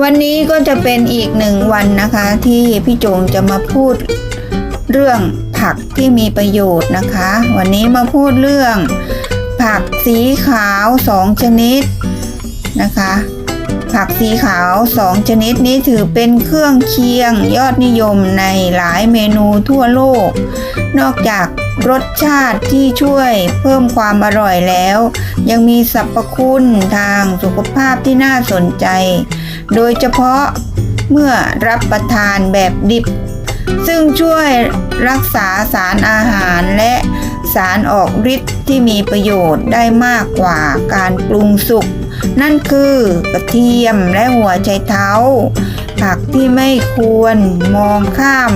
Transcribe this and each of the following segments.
วันนี้ก็จะเป็นอีกหนึ่งวันนะคะที่พี่โจงจะมาพูดเรื่องผักที่มีประโยชน์นะคะ วันนี้มาพูดเรื่อง ผักสีขาวสองชนิดนะคะ ผักสีขาวสองชนิดนี้ถือเป็นเครื่องเคียงยอดนิยมในหลายเมนูทั่วโลก นอกจาก รสชาติที่ช่วยเพิ่มความอร่อยแล้ว ยังมีสรรพคุณทางสุขภาพที่น่าสนใจ โดยเฉพาะเมื่อรับประทานแบบดิบ ซึ่งช่วยรักษาสารอาหารและสารออกฤทธิ์ที่มีประโยชน์ได้มากกว่าการปรุงสุก นั่นคือกระเทียมและหัวไชเท้า ผักที่ไม่ควรมองข้าม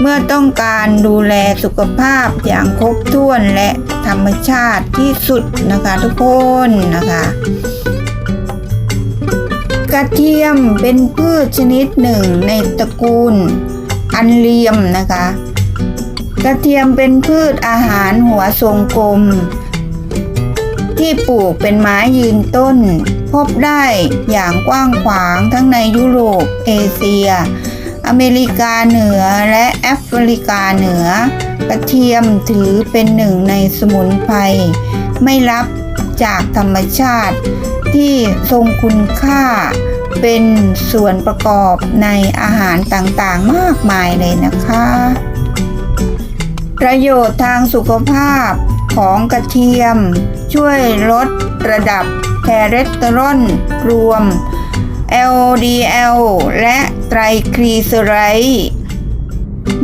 เมื่อต้องการดูแลสุขภาพอย่างครบถ้วนและธรรมชาติที่สุดนะคะทุกคนนะคะกระเทียมเป็นพืชชนิดหนึ่งในตระกูลอันเลียมนะคะ กระเทียมเป็นพืชอาหารหัวทรงกลม ที่ปลูกเป็นไม้ยืนต้น พบได้อย่างกว้างขวางทั้งในยุโรป เอเชีย อเมริกาเหนือและแอฟริกาเหนือ กระเทียมถือเป็นหนึ่งในสมุนไพรไม่รับจากธรรมชาติ ที่ทรงคุณค่าเป็นส่วนประกอบในอาหารต่างๆมากมายเลยนะคะ ประโยชน์ทางสุขภาพของกระเทียม ช่วยลดระดับแคเลสเตอรอลรวม LDL และ ไตรกลีเซอไรด์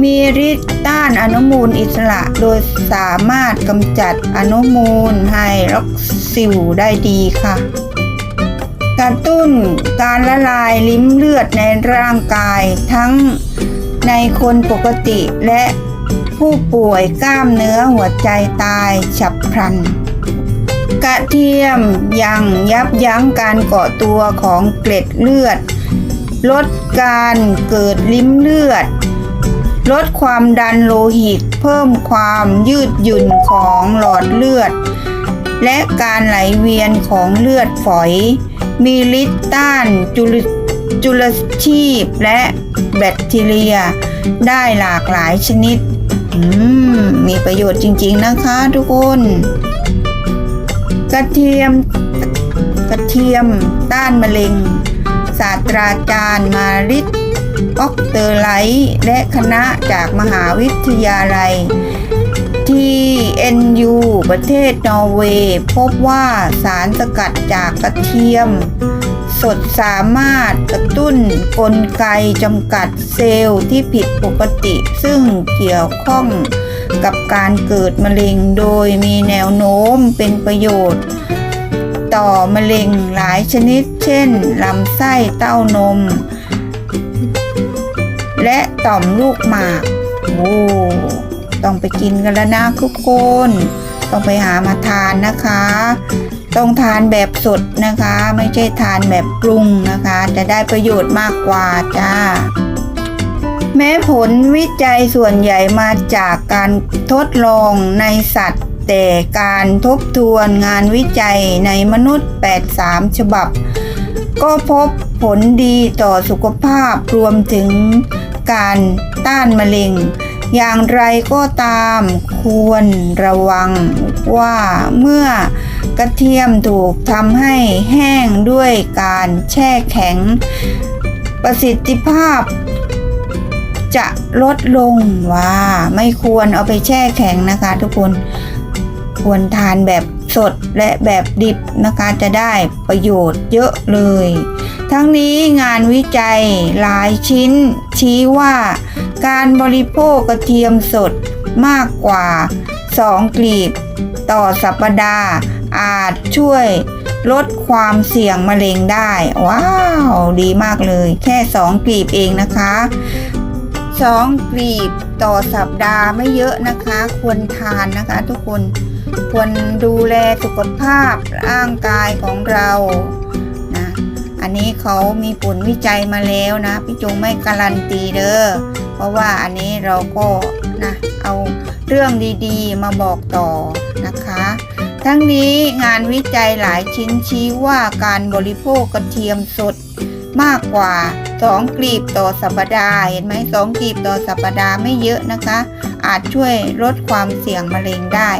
มีฤทธิ์ต้านอนุมูลอิสระโดยสามารถกำจัดอนุมูลไฮดรอกซิลได้ดีค่ะ กระตุ้นการละลายลิ้มเลือดในร่างกายทั้งในคนปกติและผู้ป่วยกล้ามเนื้อหัวใจตายฉับพลัน กระเทียมยังยับยั้งการเกาะตัวของเกล็ดเลือด ลดการเกิดลิ้มเลือด ลดความดันโลหิต เพิ่มความยืดหยุ่นของหลอดเลือด และการไหลเวียนของเลือดฝอย มีฤทธิ์ต้านจุลจุลชีพและแบคทีเรีย ได้หลากหลายชนิดมมีประโยชน์จริงๆนะคะทุกคน กระเทียม กระเทียมต้านมะเร็ง ศาสตราจารย์มาริตออกเตอร์ไลท์และคณะจากมหาวิทยาลัย TNU ประเทศนอร์เวย์พบว่าสารสกัดจากกระเทียม สดสามารถกระตุ้นกลไกจำกัดเซลล์ที่ผิดปกติ ซึ่งเกี่ยวข้องกับการเกิดมะเร็งโดยมีแนวโน้มเป็นประโยชน์ ต่อมะเร็งหลายชนิด เช่น ลำไส้เต้านม และต่อมลูกหมาก โอ้ ต้องไปกินกันแล้วนะทุกคน ต้องไปหามาทานนะคะ ต้องทานแบบสดนะคะ ไม่ใช่ทานแบบปรุงนะคะ จะได้ประโยชน์มากกว่าจ้าแม้ผลวิจัยส่วนใหญ่มาจากการทดลองในสัตว์ แต่การทบทวนงานวิจัยในมนุษย์ 83 ฉบับ ก็พบผลดีต่อสุขภาพรวมถึงการต้านมะเร็ง อย่างไรก็ตามควรระวังว่าเมื่อกระเทียมถูกทำให้แห้งด้วยการแช่แข็ง ประสิทธิภาพจะลดลงว่าไม่ควรเอาไปแช่แข็งนะคะทุกคน ควรทานแบบสดและแบบดิบนะคะจะได้ประโยชน์เยอะเลย ทั้งนี้งานวิจัยหลายชิ้น ชี้ว่าการบริโภคกระเทียมสดมากกว่า 2 กลีบ ต่อสัปดาห์อาจช่วยลดความเสี่ยงมะเร็งได้ ว้าว ดีมากเลย แค่ 2 กลีบเองนะคะสองกลีบต่อสัปดาห์ไม่เยอะนะคะ ควรทานนะคะทุกคน ควรดูแลสุขภาพร่างกายของเรานะอันนี้เขามีผลวิจัยมาแล้วนะ พี่จงไม่การันตีเด้อเพราะว่าอันนี้เราก็นะเอาเรื่องดีๆ มาบอกต่อนะคะ ทั้งนี้งานวิจัยหลายชิ้นชี้ว่าการบริโภคกระเทียมสดมากกว่า 2 กลีบต่อสัปดาห์เห็นไหมสองกลีบต่อสัปดาห์ไม่เยอะนะคะ อาจช่วยลดความเสี่ยงมะเร็งได้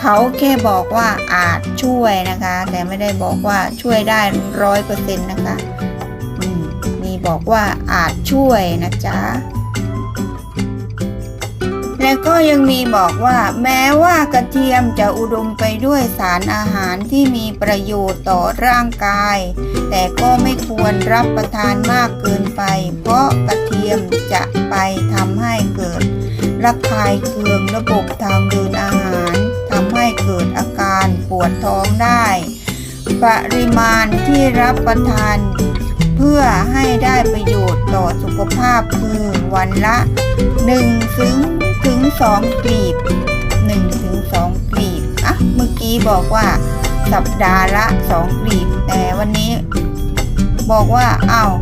เขาแค่บอกว่าอาจช่วยนะคะ แต่ไม่ได้บอกว่าช่วยได้ร้อยเปอร์เซ็นต์นะคะมีบอกว่าอาจช่วยนะจ๊ะและก็ยังมีบอกว่า แม้ว่ากระเทียมจะอุดมไปด้วยสารอาหารที่มีประโยชน์ต่อร่างกาย แต่ก็ไม่ควรรับประทานมากเกินไป เพราะกระเทียมจะไปทำให้เกิดระคายเคืองระบบทางเดินอาหาร ให้เกิดอาการปวดท้องได้ ปริมาณที่รับประทาน เพื่อให้ได้ประโยชน์ต่อสุขภาพคือวันละ1ถึงถึง2กลีบ1ถึง2กลีบอะเมื่อกี้บอกว่าสัปดาห์ละ 2กลีบ แต่วันนี้บอกว่าเอาว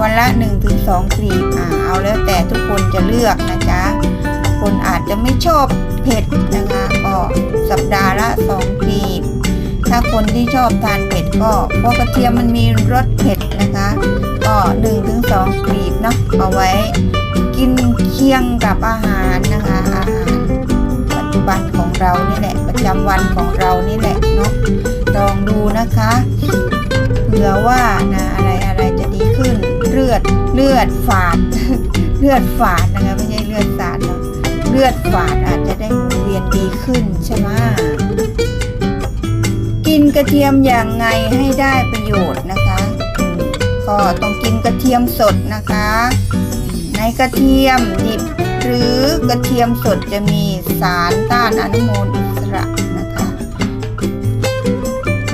วันละ1ถึง2กลีบอ่าเอาแล้วแต่ทุกคนจะเลือกนะจ๊ะ คนอาจจะไม่ชอบเผ็ดนะคะก็สัปดาห์ละ2กลีบถ้าคนที่ชอบทานเผ็ดก็พราะกระเทียมมันมีรสเผ็ดนะคะ ก็1-2ถึง2กลีบเนาะเอาไว้กินเคียงกับอาหารนะคะอาหารปัจจุบันของเรานี่แหละประจำวันของเรานี่แหละเนาะลองดูนะคะเผื่อว่านะอะไรอะไรจะดีขึ้นเลือดเลือดฝาด เลือดฝาดนะคะไม่ใช่เลือดสาดเนาะ เลือดฝาดอาจจะได้หมุนเวียนดีขึ้นใช่ไหมกินกระเทียมอย่างไงให้ได้ประโยชน์นะคะ ก็ต้องกินกระเทียมสดนะคะ ในกระเทียมดิบหรือกระเทียมสดจะมีสารต้านอนุมูลอิสระนะคะ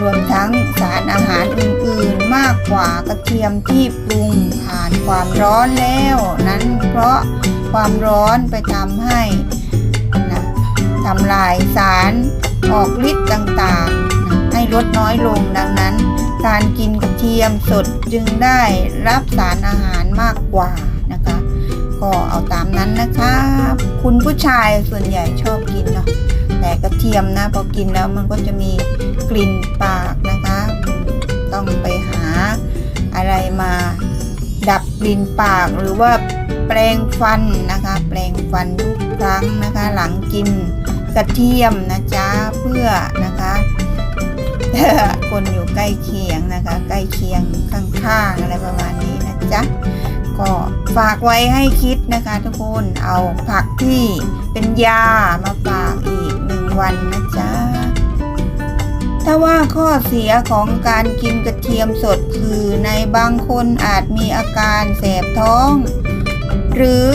รวมทั้งสารอาหาร กว่ากระเทียมที่ปรุงผ่านความร้อนแล้ว นั้นเพราะความร้อนไปทำให้นะทำลายสารออกฤทธิ์ต่างๆนะให้ลดน้อยลงดังนั้น การกินกระเทียมสดจึงได้รับสารอาหารมากกว่านะคะ ก็เอาตามนั้นนะคะ คุณผู้ชายส่วนใหญ่ชอบกินเนาะแต่กระเทียมนะพอกินแล้วมันก็จะมีกลิ่นปากนะคะ ต้องไปหา อะไรมาดับกลิ่นปากหรือว่าแปรงฟันนะคะ แปรงฟันทุกครั้งนะคะ หลังกินกระเทียมนะจ๊ะเพื่อนะคะคนอยู่ใกล้เคียงนะคะ ใกล้เคียงข้างๆอะไรประมาณนี้นะจ๊ะก็ฝากไว้ให้คิดนะคะ ทุกคนเอาผักที่เป็นยามาฝากอีกหนึ่งวันนะจ๊ะ ถ้าว่าข้อเสียของการกินกระเทียมสดคือในบางคนอาจมีอาการแสบท้อง หรือ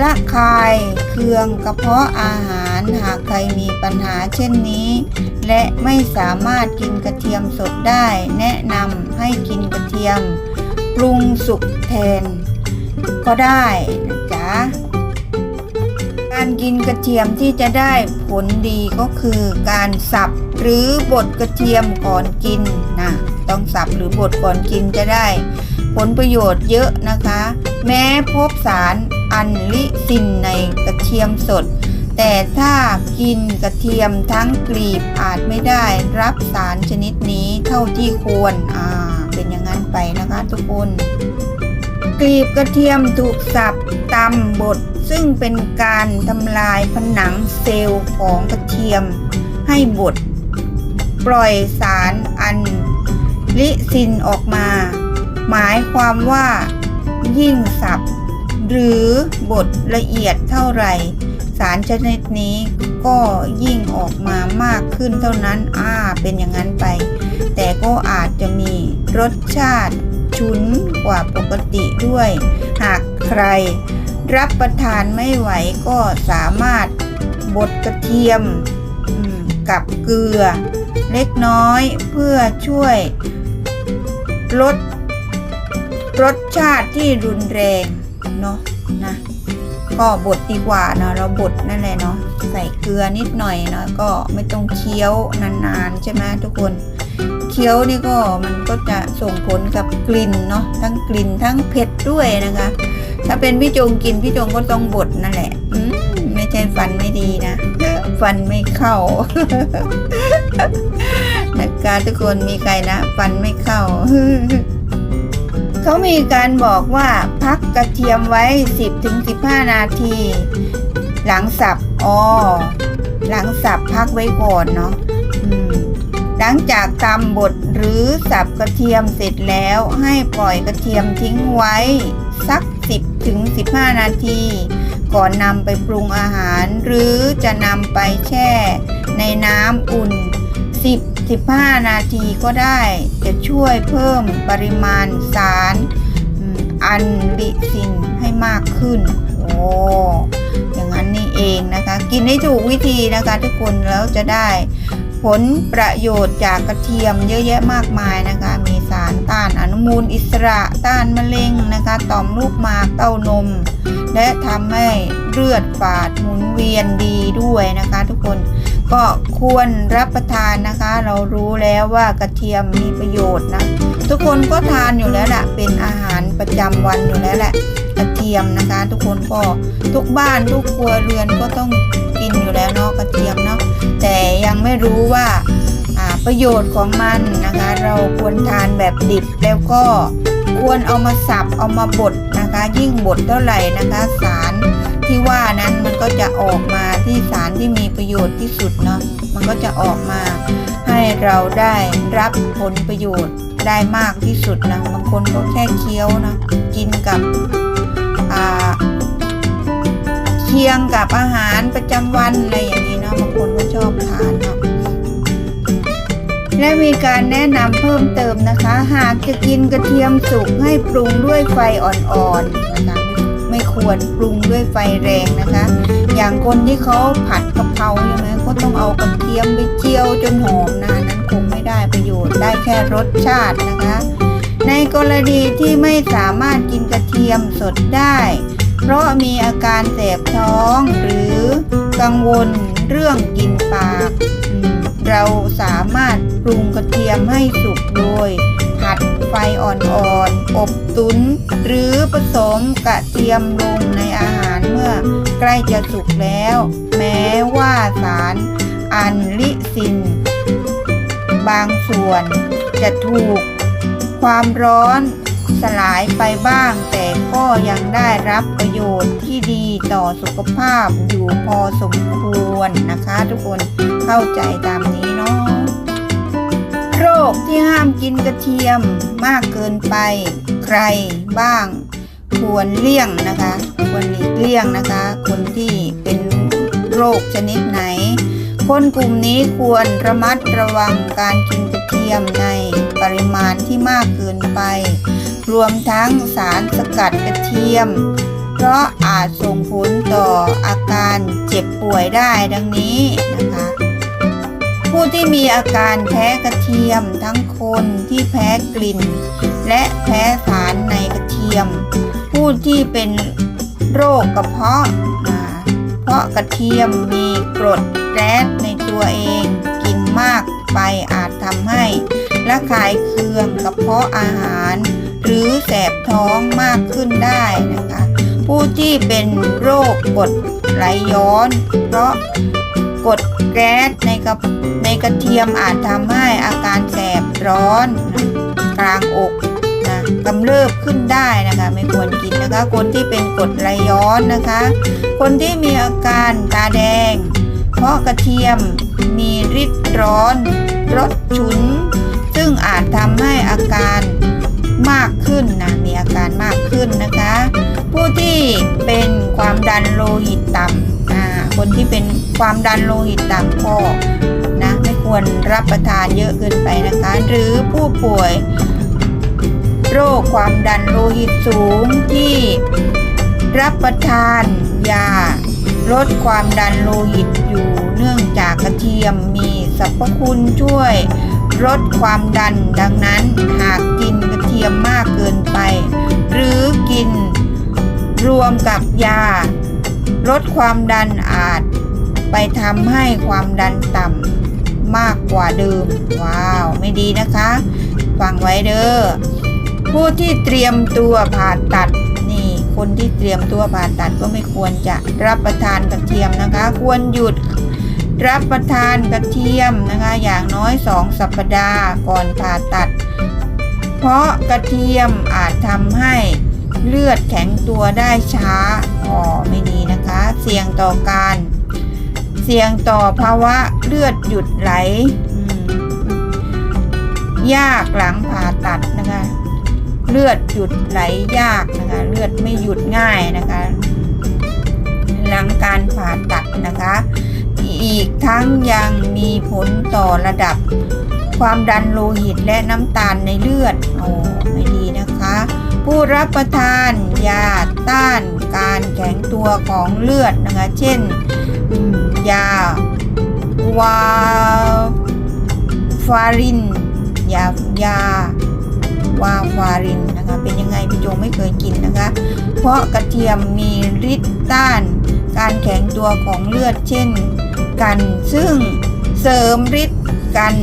ระคายเคืองกระเพาะอาหารหากใครมีปัญหาเช่นนี้ และไม่สามารถกินกระเทียมสดได้ แนะนำให้กินกระเทียม ปรุงสุกแทน ก็ได้นะจ๊ะ การกินกระเทียมที่จะได้ผลดีก็คือการสับหรือบดกระเทียมก่อนกินนะต้องสับหรือบดก่อนกินจะได้ ผลประโยชน์เยอะนะคะ แม้พบสารอันลิซินในกระเทียมสด แต่ถ้ากินกระเทียมทั้งกลีบอาจไม่ได้รับสารชนิดนี้เท่าที่ควรอ่าเป็นอย่างนั้นไปนะคะทุกคนกลีบกระเทียมถูกสับ ตำบดซึ่งเป็นการทำลายผนังเซลล์ของกระเทียม ให้บดปล่อยสารอันลิซินออกมา หมายความว่ายิ่งสับ หรือบดละเอียดเท่าไหร่ สารชนิดนี้ก็ยิ่งออกมามากขึ้นเท่านั้นอ่าเป็นอย่างนั้นไป แต่ก็อาจจะมีรสชาติฉุนกว่าปกติด้วย หาก ใคร รับประทานไม่ไหวก็สามารถบดกระเทียมมกับเกลือ เล็กน้อยเพื่อช่วย ลดรสชาติที่รุนแรงเนาะนะก็บดดีกว่าเนาะเราบดนั่นแหละเนาะใส่เกลือนิดหน่อยเนาะก็ไม่ต้องเคี้ยวนานๆ ใช่ไหมทุกคน เคี้ยวนี่ก็มันก็จะส่งผลกับกลิ่นเนาะทั้งกลิ่นทั้งเผ็ดด้วยนะคะ ถ้าเป็นพี่จงกินพี่จงก็ต้องบดนั่นแหละไม่ใช่ฟันไม่ดีนะฟันไม่เข้านะคะทุกคนมีใครนะฟันไม่เข้าเขามีการบอกว่าพักกระเทียมไว้ 10-15 นาที หลังสับอ๋อหลังสับพักไว้ก่อนเนาะ หลังจากตำบดหรือสับกระเทียมเสร็จแล้วให้ปล่อยกระเทียมทิ้งไว้ สัก 10-15 นาที ก่อนนำไปปรุงอาหาร หรือจะนำไปแช่ ในน้ำอุ่น 10-15 นาทีก็ได้ จะช่วยเพิ่มปริมาณสารอันลิซินให้มากขึ้น โอ้อย่างนั้นนี่เองนะคะ กินให้ถูกวิธีนะคะทุกคนแล้วจะได้ ผลประโยชน์จากกระเทียมเยอะแยะมากมายนะคะ มีสารต้านอนุมูลอิสระ ต้านมะเร็งนะคะ ต่อมลูกหมากเต้านม และทำให้เลือดฝาดหมุนเวียนดีด้วยนะคะ ทุกคนก็ควรรับประทานนะคะ เรารู้แล้วว่ากระเทียมมีประโยชน์นะ ทุกคนก็ทานอยู่แล้วแหละเป็นอาหารประจำวันอยู่แล้วแหละกระเทียมนะคะ ทุกคนก็ทุกบ้านทุกครัวเรือนก็ต้อง นอยู่แล้วเนาะกระเทียมเนาะแต่ยังไม่รู้ว่าประโยชน์ของมันนะคะ เราควรทานแบบดิบแล้วก็ควรเอามาสับเอามาบดนะคะ ยิ่งบดเท่าไหร่นะคะ สารที่ว่านั้นมันก็จะออกมาที่สารที่มีประโยชน์ที่สุดเนาะมันก็จะออกมาให้เราได้รับผลประโยชน์ได้มากที่สุดนะบางคนก็แค่เคี้ยวนะกินกับอ่า คียงกับอาหารประจำวันอะไรอย่างนี้เนาะบางคนก็ชอบทานเนาะและมีการแนะนำเพิ่มเติมนะคะ หากจะกินกระเทียมสุกให้ปรุงด้วยไฟอ่อนๆนะคะไม่ควรปรุงด้วยไฟแรงนะคะ อย่างคนที่เขาผัดกะเพราใช่ไหมก็ต้องเอากระเทียมไปเจียวจนหอมนะนั้นคงไม่ได้ประโยชน์ได้แค่รสชาตินะคะ ในกรณีที่ไม่สามารถกินกระเทียมสดได้ เพราะมีอาการแสบท้องหรือกังวลเรื่องกินปาก เราสามารถปรุงกระเทียมให้สุกโดย ผัดไฟอ่อนๆ อบตุน หรือผสมกระเทียมลงในอาหารเมื่อใกล้จะสุกแล้ว แม้ว่าสารอันลิซิน บางส่วนจะถูกความร้อน สลายไปบ้าง แต่ก็ยังได้รับประโยชน์ที่ดีต่อสุขภาพอยู่พอสมควรนะคะ ทุกคนเข้าใจตามนี้เนาะโรคที่ห้ามกินกระเทียมมากเกินไป ใครบ้าง ควรเลี่ยงนะคะ ควรหลีกเลี่ยงนะคะ คนที่เป็นโรคชนิดไหน คนกลุ่มนี้ควรระมัดระวังการกิน เทียมในปริมาณที่มากเกินไป รวมทั้งสารสกัดกระเทียม เพราะอาจส่งผลต่ออาการเจ็บป่วยได้ดังนี้นะคะ ผู้ที่มีอาการแพ้กระเทียมทั้งคนที่แพ้กลิ่น และแพ้สารในกระเทียม ผู้ที่เป็นโรคกระเพาะเพราะกระเทียมมีกรดแก๊สในตัวเองกินมากไปอาจ ทำให้ระคายเคืองกระเพาะอาหาร หรือแสบท้องมากขึ้นได้นะคะ ผู้ที่เป็นโรคกรดไหลย้อน เพราะกรดแก๊สในกระในกระเทียมอาจทำให้อาการแสบร้อนกลางอกนะกำเริบขึ้นได้นะคะ ไม่ควรกินนะคะ คนที่เป็นกรดไหลย้อนนะคะ คนที่มีอาการตาแดง เพราะกระเทียมมีฤทธิ์ร้อน รสฉุน ซึ่งอาจทำให้อาการมากขึ้นนะมีอาการมากขึ้นนะคะ ผู้ที่เป็นความดันโลหิตต่ำอ่าคนที่เป็นความดันโลหิตต่ำก็นะไม่ควรรับประทานเยอะเกินไปนะคะ หรือผู้ป่วยโรคความดันโลหิตสูงที่รับประทานยาลดความดันโลหิตอยู่ นื่องจากกระเทียมมีสรรพคุณช่วยลดความดันดังนั้นหากกินกระเทียมมากเกินไป หรือกินรวมกับยา ลดความดันอาจ ไปทำให้ความดันต่ำมากกว่าเดิม ว้าว ไม่ดีนะคะ ฟังไว้เด้อผู้ที่เตรียมตัวผ่าตัดนี่คนที่เตรียมตัวผ่าตัดก็ไม่ควรจะรับประทานกระเทียมนะคะ ควรหยุด รับประทานกระเทียมนะคะ อย่างน้อยสองสัปดาห์ก่อนผ่าตัด เพราะกระเทียมอาจทำให้เลือดแข็งตัวได้ช้าอ๋อไม่ดีนะคะ เสี่ยงต่อการ เสี่ยงต่อภาวะเลือดหยุดไหล ยากหลังผ่าตัดนะคะ เลือดหยุดไหลยากนะคะ เลือดไม่หยุดง่ายนะคะ หลังการผ่าตัดนะคะ อีกทั้งยังมีผลต่อระดับ ความดันโลหิตและน้ำตาลในเลือดโอ้ไม่ดีนะคะ ผู้รับประทานยาต้านการแข็งตัวของเลือดนะคะ เช่น ยาวาฟาริน ยายาวาฟารินนะคะ เป็นยังไงพี่โจไม่เคยกินนะคะ เพราะกระเทียมมีฤทธิ์ต้าน การแข็งตัวของเลือดเช่นกัน ซึ่งเสริมฤทธิ์กัน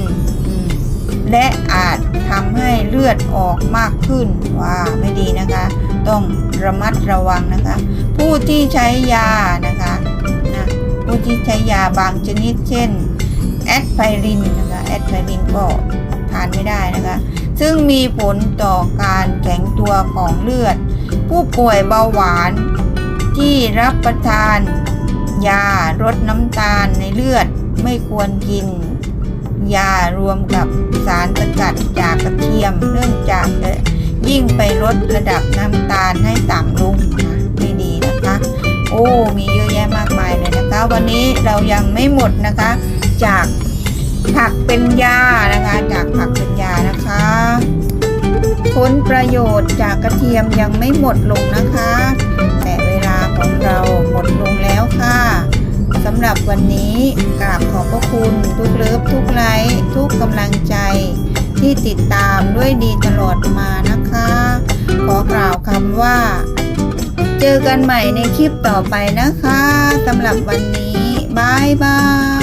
และอาจทำให้เลือดออกมากขึ้นว่าไม่ดีนะคะ ต้องระมัดระวังนะคะ ผู้ที่ใช้ยานะคะนะผู้ที่ใช้ยาบางชนิดเช่นแอดไพรินนะคะแอดไพรินก็ทานไม่ได้นะคะ ซึ่งมีผลต่อการแข็งตัวของเลือด ผู้ป่วยเบาหวาน ที่รับประทาน ยาลดน้ำตาลในเลือดไม่ควรกิน ยารวมกับสารสกัดจากกระเทียมเนื่องจากจะยิ่งไปลดระดับน้ำตาลให้ต่ำลงนะไม่ดีนะคะ โอ้มีเยอะแยะมากมายเลยนะคะ วันนี้เรายังไม่หมดนะคะ จากผักเป็นยานะคะ จากผักเป็นยานะคะผลประโยชน์จากกระเทียมยังไม่หมดลงนะคะ ของเราหมดลงแล้วค่ะสำหรับวันนี้กราบขอบพระคุณทุกเลิฟทุกไลค์ทุกกำลังใจที่ติดตามด้วยดีตลอดมานะคะ ขอกล่าวคำว่า เจอกันใหม่ในคลิปต่อไปนะคะสำหรับวันนี้บายบาย